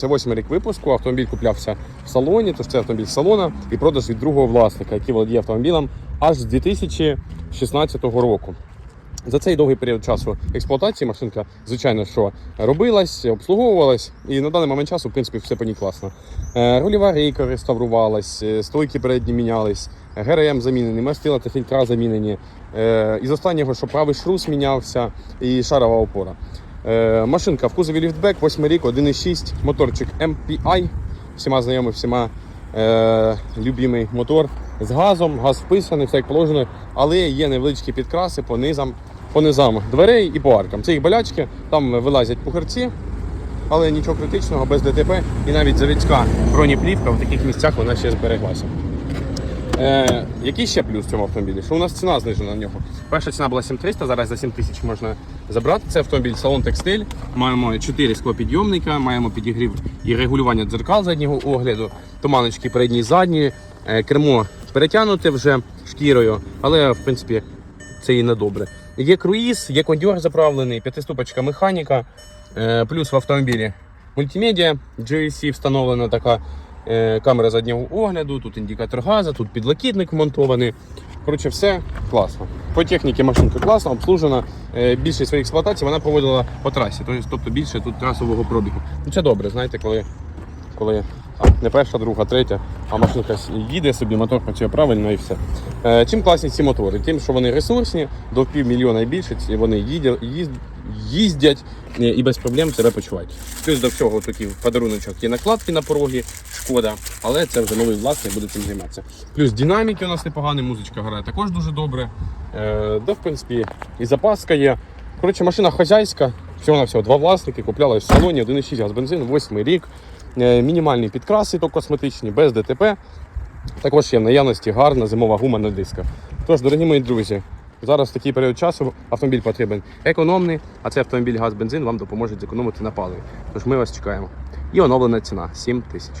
Це восьмий рік випуску. Автомобіль куплявся в салоні, тож це автомобіль салона і продаж від другого власника, який володіє автомобілем аж з 2016 року. За цей довгий період часу експлуатації машинка, звичайно, що робилась, обслуговувалась, і на даний момент часу, в принципі, все по ній класно. Е, Рульова рейка реставрувалась, е, стойки передні мінялись, ГРМ замінені, мастила та фільтра замінені. Е, Із останнього, що правий шрус мінявся і шарова опора. Е, Машинка в кузові ліфтбек, 8 рік, 1,6, моторчик MPI, всіма знайомий, всіма е, любимий мотор з газом, газ вписаний, все як положено, але є невеличкі підкраси по низам, по низам дверей і по аркам. Це їх болячки, там вилазять пухарці, але нічого критичного, без ДТП і навіть завідська бронеплівка в таких місцях вона ще збереглася. Е, який ще плюс в цьому автомобілі? Що у нас ціна знижена на нього? Перша ціна була 7300, зараз за 7000 можна забрати. Це автомобіль салон текстиль. Маємо 4 склопідйомника, маємо підігрів і регулювання дзеркал заднього огляду, туманочки передні і задні, е, кермо перетягнуте вже шкірою, але в принципі це і не добре. Є круїз, є кондьор заправлений, п'ятиступочка механіка, е, плюс в автомобілі мультимедіа, GSC встановлена така камера заднього огляду, тут індикатор газу, тут підлокітник вмонтований. Коротше, все класно. По техніці машинка класна, обслужена. Е, Більшість своєї експлуатації вона проводила по трасі, тобто- більше тут трасового пробігу. Ну це добре, знаєте, коли, коли там, не перша, друга, третя, а машинка їде собі, мотор працює правильно і все. Е, Чим класні ці мотори? Тим, що вони ресурсні, до півмільйона і більше, вони їдять, їздять е, і без проблем себе почувають. Плюс до всього такий подаруночок є накладки на пороги, шкода, але це вже новий власник буде цим займатися. Плюс динаміки у нас непогані, музичка грає також дуже добре. Е, да, в принципі, і запаска є. Коротше, машина хазяйська, всього на всього два власники, купляли в салоні 1,6 газ бензин, 8 рік. Е, мінімальні підкраси, то косметичні, без ДТП. Також є в наявності гарна зимова гума на дисках. Тож, дорогі мої друзі, зараз в такий період часу автомобіль потрібен економний, а цей автомобіль газ-бензин вам допоможе зекономити на паливі. Тож ми вас чекаємо. І оновлена ціна 7 тисяч.